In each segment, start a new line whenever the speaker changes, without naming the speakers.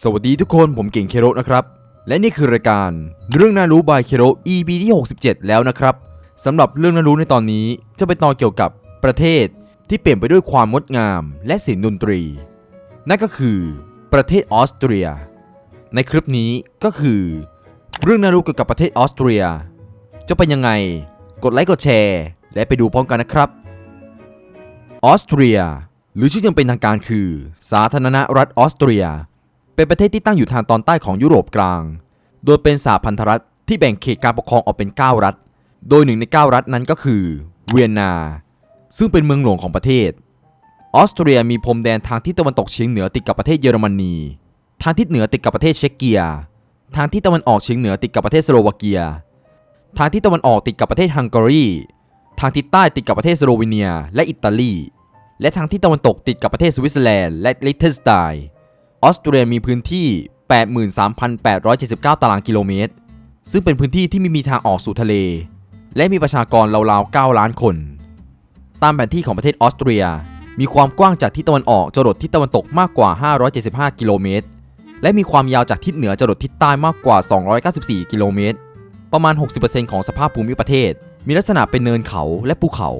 สวัสดีทุกคนผมเก่งเคโรนะครับ และนี่คือรายการเรื่องน่ารู้บายเคโร EP ที่ 67 แล้วนะครับสำหรับเรื่องน่ารู้ในตอนนี้จะเป็นตอนเกี่ยวกับประเทศที่เปลี่ยนไปด้วยความงดงามและเสียงดนตรี นั่นก็คือประเทศออสเตรีย ในคลิปนี้ก็คือ เรื่องน่ารู้เกี่ยวกับประเทศออสเตรีย จะเป็นยังไง กดไลค์กดแชร์ และไปดูพร้อมกันนะครับออสเตรีย หรือชื่อยังเป็นทางการคือ สาธารณรัฐออสเตรีย เป็นประเทศที่ตั้งอยู่ทางตอนใต้ของยุโรปกลาง โดยเป็นสหพันธรัฐที่แบ่งเขตการปกครองออกเป็น 9 รัฐ โดยหนึ่งใน 9 รัฐนั้นก็คือเวียนนา ซึ่งเป็นเมืองหลวงของประเทศ ออสเตรียมีพรมแดนทางทิศตะวันตกเฉียงเหนือติดกับประเทศเยอรมนี ทางทิศเหนือติดกับประเทศเช็กเกีย ทางทิศตะวันออกเฉียงเหนือติดกับประเทศสโลวาเกีย ทางทิศตะวันออกติดกับประเทศฮังการี ทางทิศใต้ติดกับประเทศสโลวีเนีย และอิตาลี และทางทิศตะวันตกติดกับประเทศสวิตเซอร์แลนด์และลิเทนสไตน์ ออสเตรียมีพื้นที่ 83,879 ตารางกิโลเมตร ซึ่งเป็นพื้นที่ที่ไม่มีทางออกสู่ทะเล และมีประชากรราวๆ 9 ล้านคน ตามแผนที่ของประเทศออสเตรีย มีความกว้างจากทิศตะวันออกจรดทิศตะวันตกมากกว่า 575 กิโลเมตร และมีความยาวจากทิศเหนือจรดทิศใต้มากกว่า 294 กิโลเมตร ประมาณ 60%ของสภาพภูมิประเทศ มีลักษณะเป็นเนินเขาและภูเขา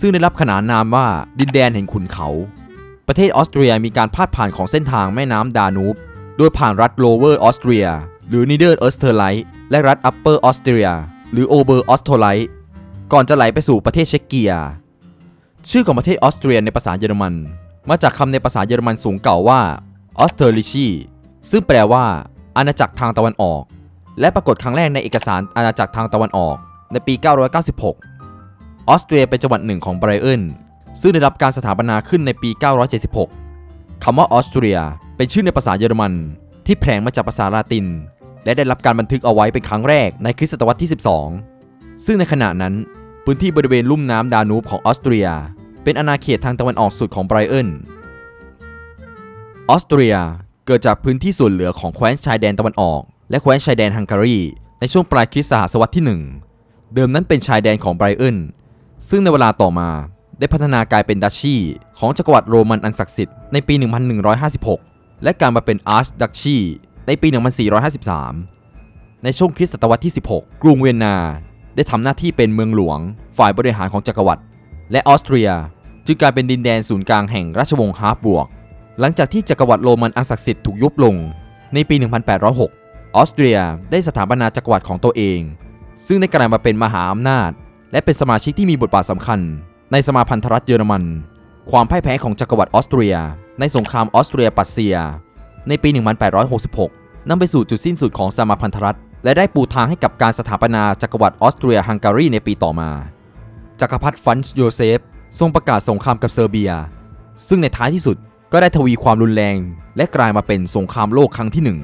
ซึ่งได้รับขนานนามว่าดินแดนแห่งขุนเขา ประเทศออสเตรียมีการพาดผ่านของเส้นทางแม่น้ำดานูบ โดยผ่านรัฐโลเวอร์ออสเตรียหรือนิเดอร์เอสเทอร์ไลท์และรัฐอัปเปอร์ออสเตรียหรือโอเบอร์ออสโทไลท์ก่อนจะไหลไปสู่ประเทศเช็กเกีย ชื่อของประเทศออสเตรียในภาษาเยอรมัน มาจากคำในภาษาเยอรมันสูงเก่าว่าออสเตอริชีซึ่งแปลว่า อาณาจักรทางตะวันออก และปรากฏครั้งแรกในเอกสารอาณาจักรทางตะวันออก ในปี 996 ออสเตรียเป็นจังหวัดหนึ่งของไบรเอน ซึ่งได้รับการสถาปนาขึ้นในปี 976 คำว่าออสเตรีย เป็นชื่อในภาษาเยอรมัน ที่แผลงมาจากภาษาลาติน และได้รับการบันทึกเอาไว้เป็นครั้งแรกในคริสตศตวรรษที่ 12 ซึ่งในขณะนั้น พื้นที่บริเวณลุ่มน้ำดานูบของออสเตรีย เป็นอาณาเขตทางตะวันออกสุดของไบรเอนออสเตรียเกิดจากพื้นที่ส่วนเหลือของแคว้นชายแดนตะวันออก และแคว้นชายแดนฮังการีในช่วงปลายคริสตศตวรรษที่ 1 เดิมนั้นเป็นชายแดนของไบรเอนซึ่งในเวลาต่อมา ได้พัฒนากลายเป็นดัชชีของจักรวรรดิโรมันอันศักดิ์สิทธิ์ในปี 1156 และการมาเป็นอาร์ชดัชชีในปี 1453 ในช่วงคริสตศตวรรษที่ 16 กรุงเวียนนาได้ทำหน้าที่เป็นเมืองหลวง ฝ่ายบริหารของจักรวรรดิและออสเตรีย จึงกลายเป็นดินแดนศูนย์กลางแห่งราชวงศ์ฮาร์บวก หลังจากที่จักรวรรดิโรมันอันศักดิ์สิทธิ์ถูกยุบลงในปี 1806 ออสเตรียได้สถาปนาจักรวรรดิของตัวเอง ซึ่งได้กลายมาเป็นมหาอำนาจ และเป็นสมาชิกที่มีบทบาทสำคัญ ในสมาพันธรัฐเยอรมัน ความพ่ายแพ้ของจักรวรรดิออสเตรีย ในสงครามออสเตรียปัสเซีย ในปี 1866 นำไปสู่จุดสิ้นสุดของสมาพันธรัฐ และได้ปูทางให้กับการสถาปนาจักรวรรดิออสเตรียฮังการีในปีต่อมา จักรพรรดิฟันช์โยเซฟ ทรงประกาศสงครามกับเซอร์เบีย ซึ่งในท้ายที่สุดก็ได้ทวีความรุนแรง และกลายมาเป็นสงครามโลกครั้งที่หนึ่ง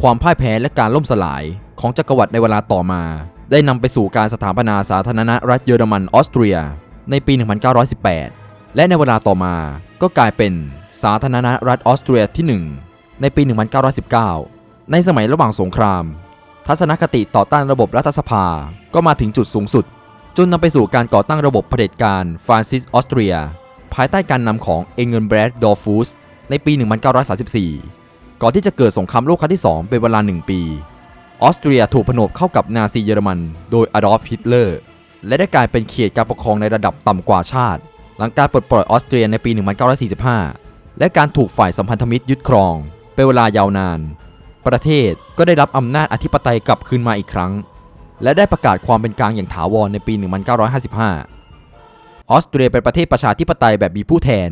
ความพ่ายแพ้และการล่มสลายของจักรวรรดิในเวลาต่อมา ได้นำไปสู่การสถาปนาสาธารณรัฐเยอรมันออสเตรีย ในปี 1918 และในเวลาต่อมาก็กลายเป็นสาธารณรัฐออสเตรียที่ 1 ในปี 1919 ในสมัยระหว่างสงคราม ทัศนคติต่อต้านระบบรัฐสภาก็มาถึงจุดสูงสุด จนนำไปสู่การก่อตั้งระบบเผด็จการฟรานซิสออสเตรีย ภายใต้การนำของเอเงนแบรดดอร์ฟูสในปี 1934 ก่อนที่จะเกิดสงครามโลกครั้งที่ 2 เป็นเวลา 1 ปี ออสเตรียถูกผนวกเข้ากับนาซีเยอรมัน โดยอดอล์ฟฮิตเลอร์ และได้กลายเป็นเขตการปกครองในระดับต่ำกว่าชาติ หลังการปลดปล่อยออสเตรียในปี 1945 และการถูกฝ่ายสัมพันธมิตรยึดครอง เป็นเวลายาวนาน ประเทศก็ได้รับอำนาจอธิปไตยกลับคืนมาอีกครั้ง และได้ประกาศความเป็นกลางอย่างถาวรในปี 1955 ออสเตรียเป็นประเทศประชาธิปไตยแบบมีผู้แทน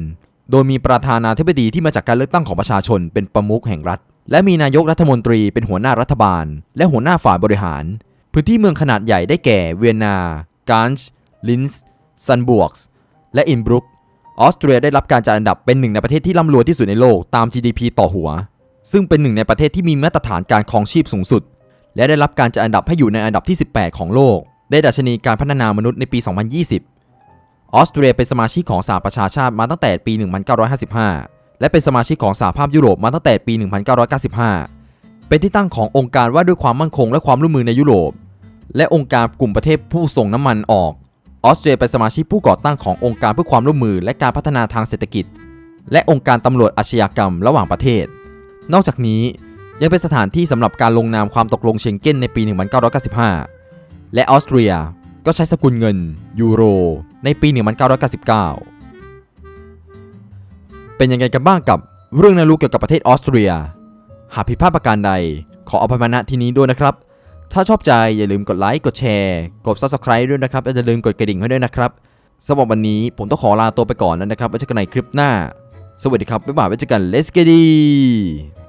โดยมีประธานาธิบดีที่มาจากการเลือกตั้งของประชาชนเป็นประมุขแห่งรัฐ และมีนายกรัฐมนตรีเป็นหัวหน้ารัฐบาล และหัวหน้าฝ่ายบริหาร พื้นที่เมืองขนาดใหญ่ได้แก่เวียนนา การช์ลินส์ซันบวกส์และอินบรุกออสเตรียได้รับการจัดอันดับเป็นหนึ่งในประเทศที่ร่ำรวยที่สุดในโลกตาม GDP ต่อหัว ซึ่งเป็นหนึ่งในประเทศที่มีมาตรฐานการครองชีพสูงสุด และได้รับการจัดอันดับให้อยู่ในอันดับที่ 18 ของโลก ได้ดัชนีการพัฒนามนุษย์ในปี 2020ออสเตรียเป็นสมาชิกของสหประชาชาติมาตั้งแต่ปี 1955 และเป็นสมาชิกของสหภาพยุโรปมาตั้งแต่ปี 1995 เป็นที่ตั้งขององค์การว่าด้วยความมั่นคงและความร่วมมือในยุโรป และองค์การกลุ่มประเทศผู้ส่งน้ำมันออก ออสเตรียเป็นสมาชิกผู้ก่อตั้งขององค์การเพื่อความร่วมมือและการพัฒนาทางเศรษฐกิจ และองค์การตำรวจอาชญากรรมระหว่างประเทศ นอกจากนี้ยังเป็นสถานที่สำหรับการลงนามความตกลงเชงเก้นในปี 1995 และออสเตรียก็ใช้สกุลเงิน ยูโร ในปี 1999 เป็นยังไงกันบ้างกับเรื่องน่ารู้เกี่ยวกับประเทศออสเตรีย หากผิดพลาดประการใด ขออภัยมาณที่นี้ด้วยนะครับ ถ้าชอบใจอย่าลืมกดไลค์กดแชร์กด subscribe ด้วยนะครับและอย่าลืมกดกระดิ่งให้ด้วยนะครับสำหรับวันนี้ผมต้องขอลาตัวไปก่อนแล้วนะครับไว้เจอกันในคลิปหน้า สวัสดีครับบ๊ายบายไว้เจอกัน let's get it